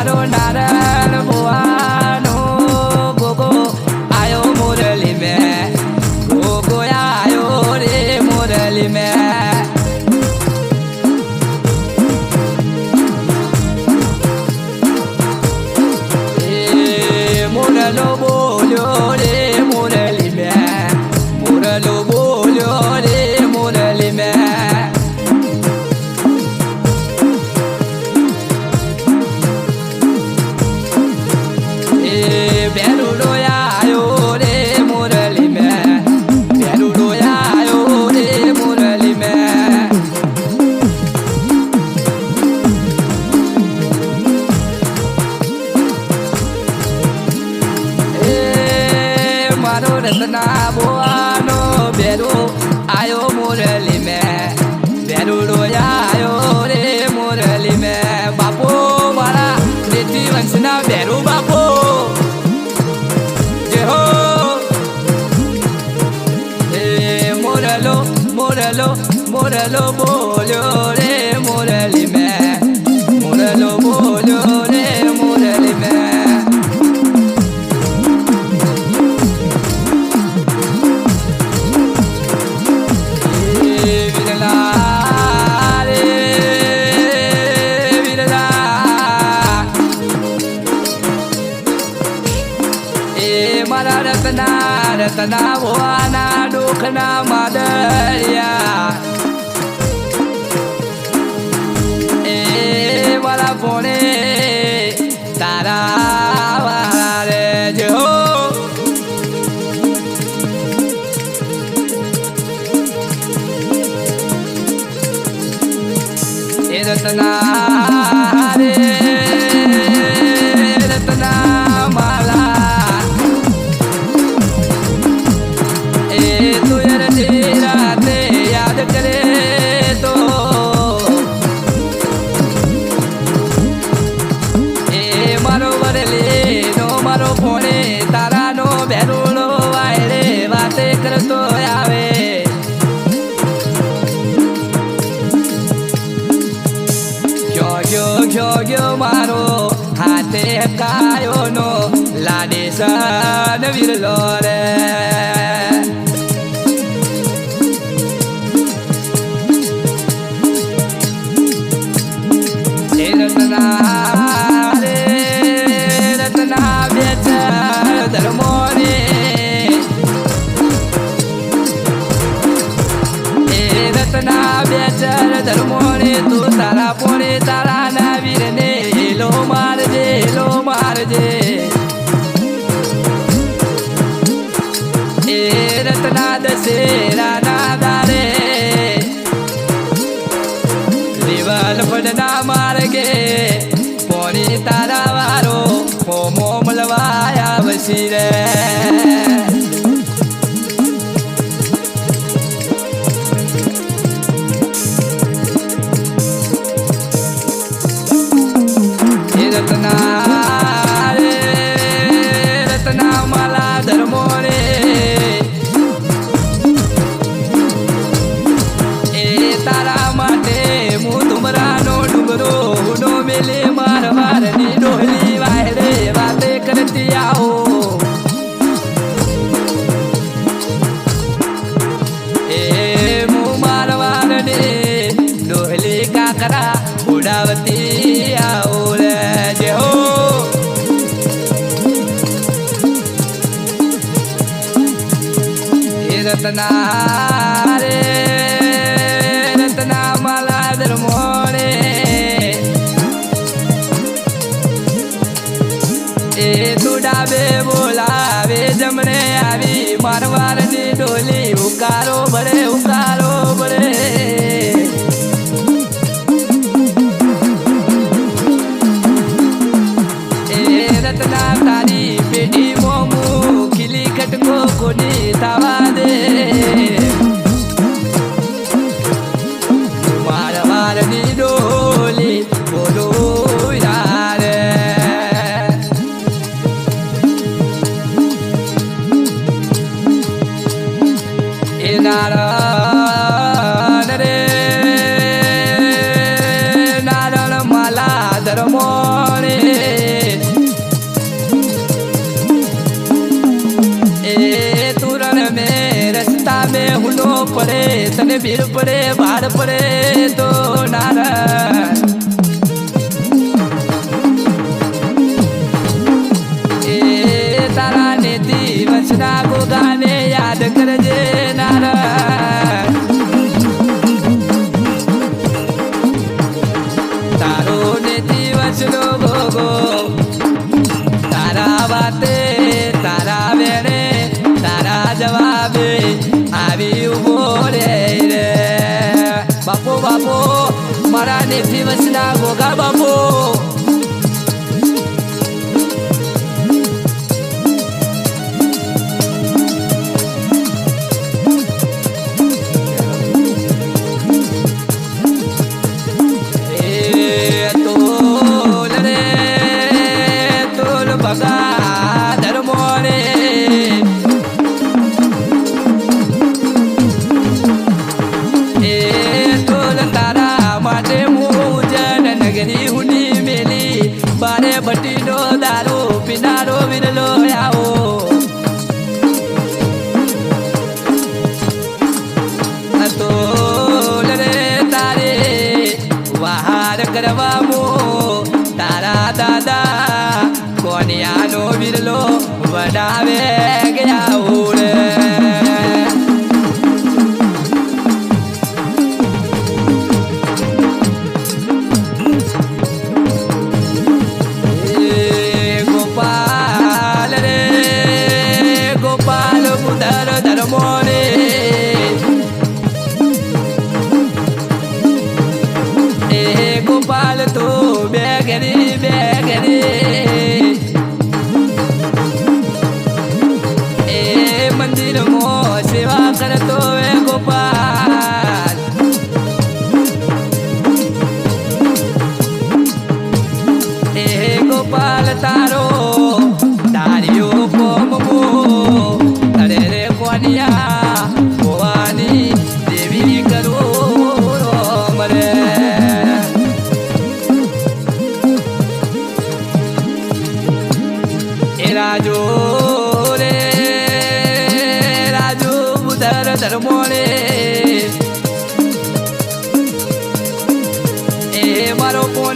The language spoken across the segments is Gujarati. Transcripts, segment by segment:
એ મારો નારાયણ રતના રતના ભોવાના દુઃખના માદરિયા રતના માલા દરમોણે એ તુડાબે બોલાવે જમણે આવી મારવારની ડોલી ઉકારો ભરે ઉકારો ભરે રતના તારી પેટી મોમું ખીલી ખટકો કોની તાવા ભીડ પડે ભાર પડે તો નારાયણ. તારા ને દિવસ ના ગોગાને યાદ કરે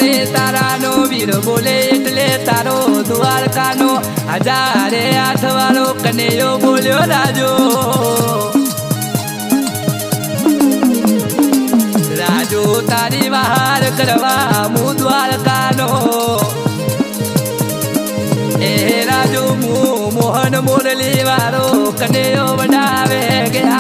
રે તારાનો વીર બોલે એટલે તારો દ્વારકાનો હજારે આઠ વાળો બોલ્યો રાજો. રાજો તારી બહાર કરવા હું દ્વારકાનો. એ રાજો હું મોહન મોરલી વાળો કનેયો બનાવે ગયા.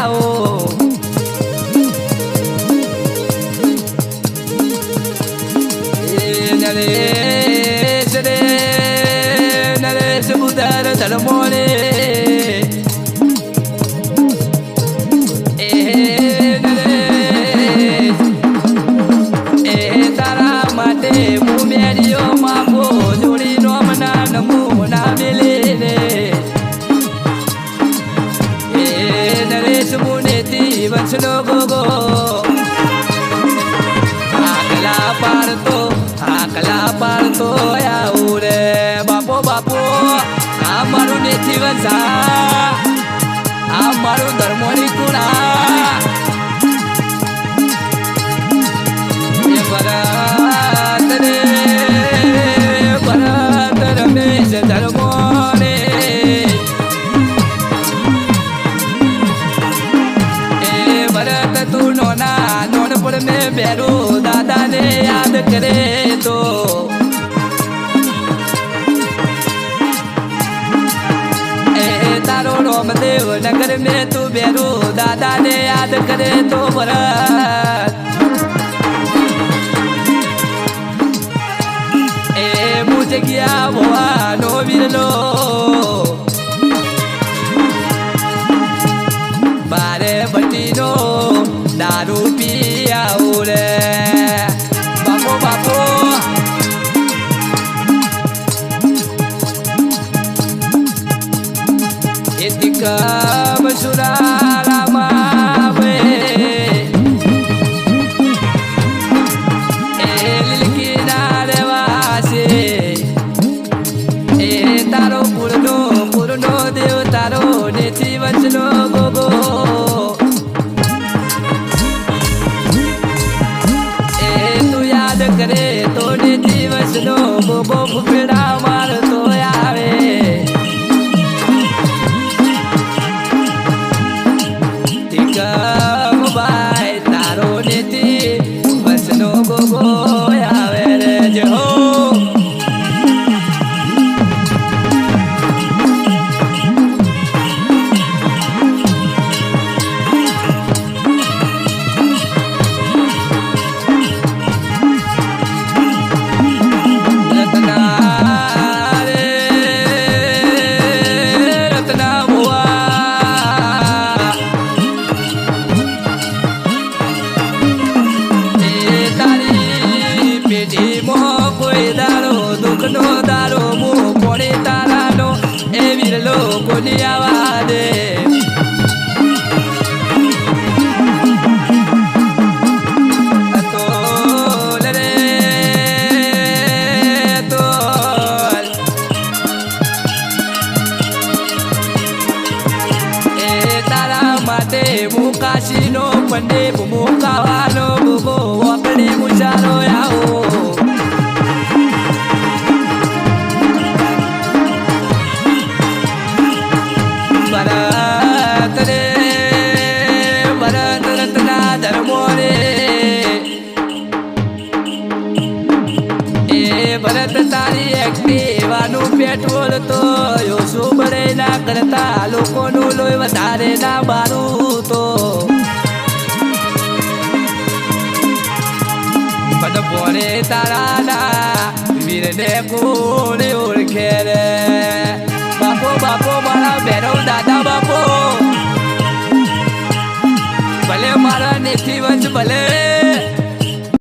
জীবন ছিল গো। નગર મેં તું બેરો દાદા ને યાદ કરે તો ભરત એ મુજ ગયા ભવાનો વિરલો kashino kwende kumukawano gogo wapende muchano yawo ભરત તારી એકટી ભરવાનું પેટ્રોલ તો ઓછું બળે ના કરતા લોકોનું લોહી વધારે ના મારું તો. બાપો બાપો, મારા બેરો દાદા, બાપો. ભલે મારા નેથી વંશ ભલે